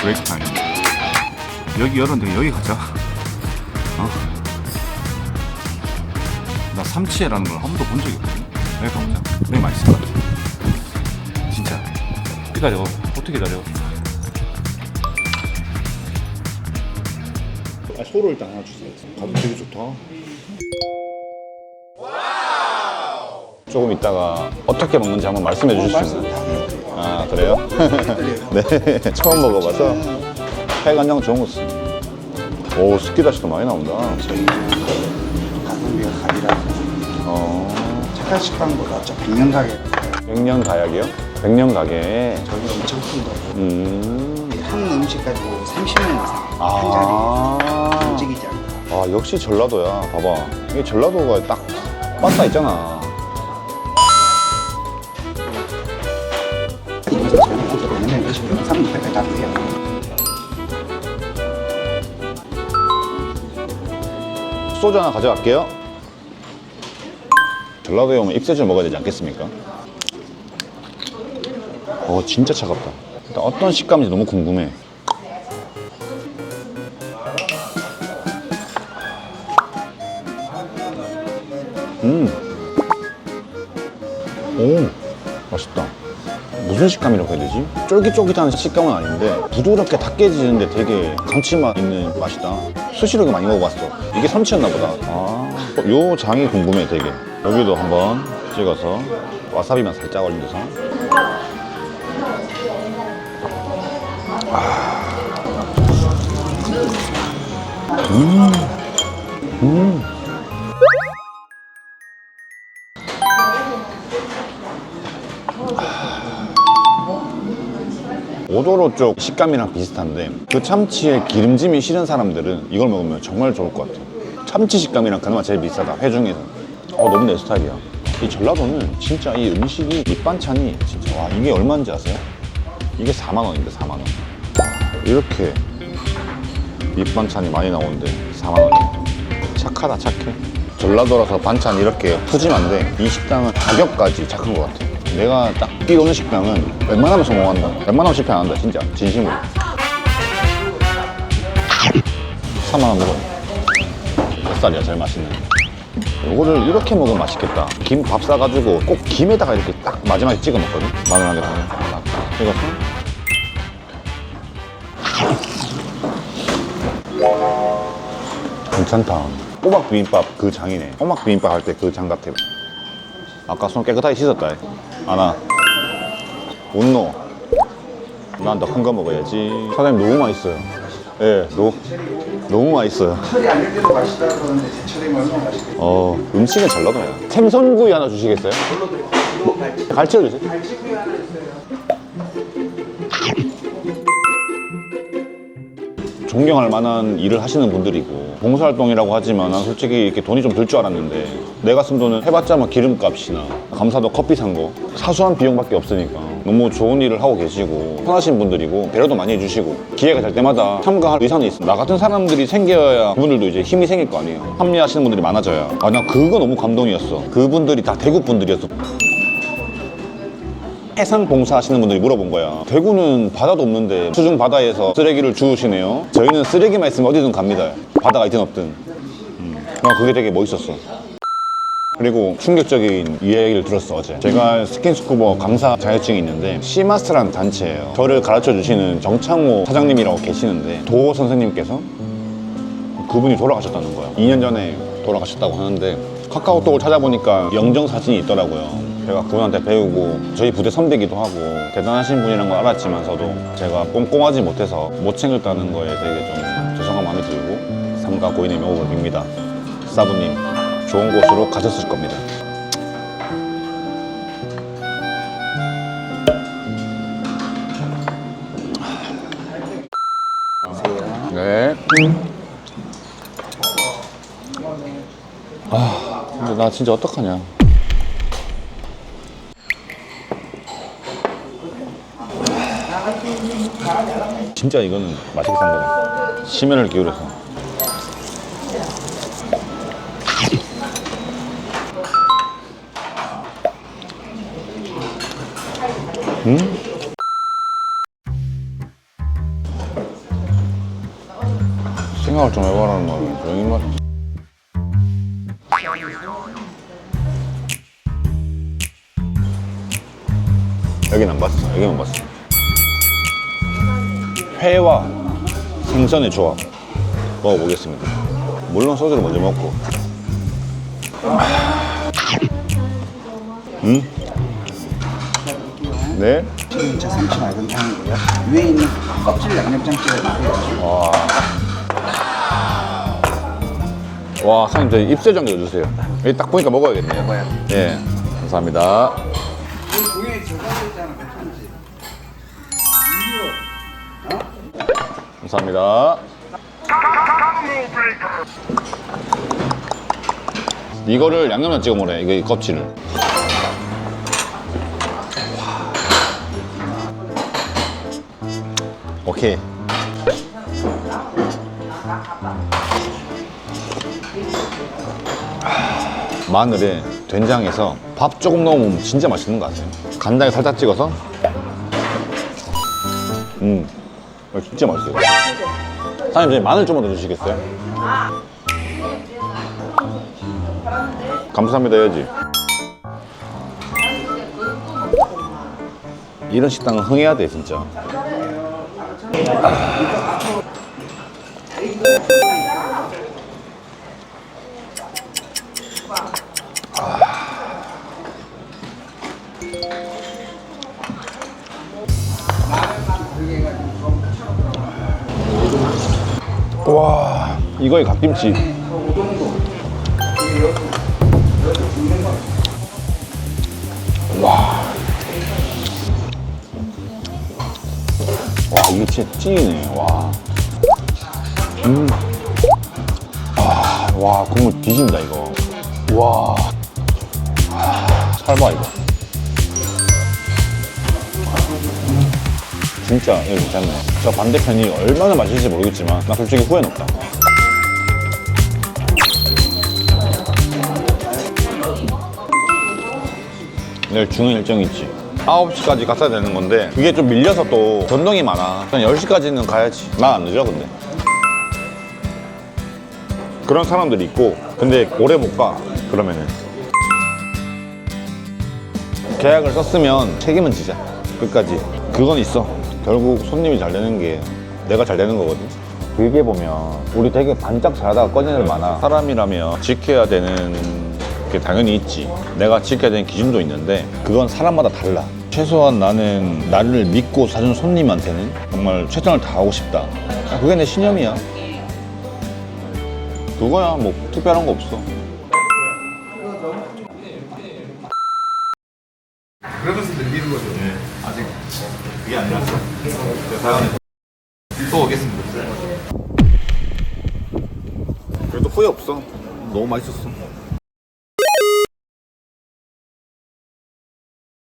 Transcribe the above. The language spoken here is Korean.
브레이크 타임. 여기 열었는데 여기 가자. 어? 나 삼치회라는 걸 한 번도 본 적이 없거든. 여기 가보자. 여기 맛있을 것 같아. 진짜. 기다려. 어떻게 기다려? 아, 소를 일단 하나 주세요. 가격 되게 좋다. 조금 있다가 어떻게 먹는지 한번 말씀해 주실 수 있나요? 아 그래요? 네 처음 먹어봐서 해간장 좋은 거 쓰. 오 스키다시도 많이 나온다. 가성비가 가이라서 어 착한 식빵보다 좀 백년 가게 백년 가약이요? 백년 가게. 저기 엄청 큰 거. 음. 한 음식 가지고 30년 이상 한 아. 자리 움직이지 않고 아 역시 전라도야. 봐봐 이게 전라도가 딱 빠따 있잖아. 이것도 저는 어떻게 보면 드시면 300개 다 드세요. 소주 하나 가져갈게요. 전라도에 오면 익새줄 먹어야 되지 않겠습니까? 어 진짜 차갑다. 일단 어떤 식감인지 너무 궁금해. 음. 오, 맛있다. 무슨 식감이라고 해야 되지? 쫄깃쫄깃한 식감은 아닌데 부드럽게 다 깨지는데 되게 감칠맛 있는 맛이다. 수시로 많이 먹어봤어. 이게 삼치였나 보다. 아, 어, 요 장이 궁금해 되게. 여기도 한번 찍어서 와사비만 살짝 올려서. 오도로 쪽 식감이랑 비슷한데 그 참치에 기름짐이 싫은 사람들은 이걸 먹으면 정말 좋을 것 같아요. 참치 식감이랑 그나마 제일 비싸다 회 중에서. 어 너무 내 스타일이야. 이 전라도는 진짜 이 음식이 밑반찬이 진짜 와 이게 얼마인지 아세요? 이게 4만 원인데 4만 원. 이렇게 밑반찬이 많이 나오는데 4만 원이 착하다 착해. 전라도라서 반찬 이렇게 푸짐한데 이 식당은 가격까지 착한 것 같아. 내가 딱 뛰어오는 식당은 웬만하면 성공한다. 웬만하면 실패 안 한다 진짜 진심으로. 3만 원 먹어. 몇 살이야 제일 맛있는. 요거를 이렇게 먹으면 맛있겠다. 김 밥 싸가지고 꼭 김에다가 이렇게 딱 마지막에 찍어 먹거든. 마늘 한개딱 찍어서. 괜찮다. 꼬막 비빔밥 그 장이네. 꼬막 비빔밥 할 때 그 장 같아. 아까 손 깨끗하게 씻었다. 아나. 운노. 난 더 큰 거 먹어야지. 사장님 너무 맛있어요. 예, 너, 너무 맛있어요. 철이 안될 때도 맛있다 그러는데 제철이면 얼마나 맛있겠어요. 어, 음식은 전라도야. 생선구이 하나 주시겠어요? 뭐, 갈치를 주세요. 갈치구이 하나 있어요. 존경할 만한 일을 하시는 분들이고 봉사활동이라고 하지만 난 솔직히 이렇게 돈이 좀 들 줄 알았는데 내가 쓴 돈은 해봤자 뭐 기름값이나 감사도 커피 산 거 사소한 비용밖에 없으니까 너무 좋은 일을 하고 계시고 선하신 분들이고 배려도 많이 해주시고 기회가 될 때마다 참가할 의사는 있어. 나 같은 사람들이 생겨야 그분들도 이제 힘이 생길 거 아니에요. 합리하시는 분들이 많아져야. 아나 그거 너무 감동이었어. 그분들이 다 대구 분들이었어 해상 봉사하시는 분들이 물어본 거야. 대구는 바다도 없는데 수중 바다에서 쓰레기를 주우시네요. 저희는 쓰레기만 있으면 어디든 갑니다. 바다가 있든 없든. 음. 나 그게 되게 멋있었어. 그리고 충격적인 이야기를 들었어 어제 제가 스킨스쿠버 강사 자격증이 있는데 시마스라는 단체예요 저를 가르쳐 주시는 정창호 사장님이라고 계시는데 도호 선생님께서 그분이 돌아가셨다는 거예요. 2년 전에 돌아가셨다고 하는데 카카오톡을 찾아보니까 영정 사진이 있더라고요. 제가 그분한테 배우고 저희 부대 선배기도 하고 대단하신 분이라는 걸 알았지만서도 제가 꼼꼼하지 못해서 못 챙겼다는 거에 되게 좀 죄송한 마음이 들고 삼가 고인의 명복을 빕니다. 사부님 좋은 곳으로 가셨을 겁니다. 네. 아, 근데 나 진짜 어떡하냐. 진짜 이거는 맛있게 산 거다. 시면을 기울여서. 음? 생각을 좀 해봐라는 말이야. 여기 맛. 여긴 안 봤어. 여긴 안 봤어. 회와 생선의 조합 먹어보겠습니다. 물론 소주를 먼저 먹고. 음? 네? 시금치 삼치 맑은 탕이고요. 위에 있는 껍질 양념장 찍어주세요. 와. 와, 사장님, 저 입새 좀 넣어주세요. 여기 딱 보니까 먹어야겠네요. 먹어야 예. 감사합니다. 감사합니다. 이거를 양념장 찍어 먹으래, 이거 이 껍질을. 오케이. 마늘에 된장에서 밥 조금 넣으면 진짜 맛있는 것 같아요. 간장에 살짝 찍어서. 음, 어, 진짜 맛있어요. 사장님, 저희 마늘 좀만 더 주시겠어요? 감사합니다 해야지. 이런 식당은 흥해야 돼, 진짜. 와, 이거에 갓김치. 와. 와, 이게 진짜 찐이네, 와. 음. 아, 와, 국물 뒤진다, 이거. 와. 아, 살봐, 이거. 진짜 이거 괜찮네. 저 반대편이 얼마나 맛있을지 모르겠지만 나 솔직히 후회는 없다. 내일 중요한 일정이 있지. 9시까지 갔어야 되는 건데 그게 좀 밀려서 또 전동이 많아. 한 10시까지는 가야지. 나 안 늦어 근데. 그런 사람들이 있고 근데 오래 못 가. 그러면은 계약을 썼으면 책임은 지자. 끝까지. 그건 있어. 결국 손님이 잘 되는 게 내가 잘 되는 거거든. 길게 보면 우리 되게 반짝 잘하다가 꺼지는 일 많아. 사람이라면 지켜야 되는 게 당연히 있지. 내가 지켜야 되는 기준도 있는데 그건 사람마다 달라. 최소한 나는 나를 믿고 사준 손님한테는 정말 최선을 다하고 싶다. 아, 그게 내 신념이야. 그거야 뭐 특별한 거 없어. 그러면서 늘리는 거죠. 네. 아직 그게 안 났어. 다음에 또 오겠습니다. 그래도 후회 없어. 너무 맛있었어.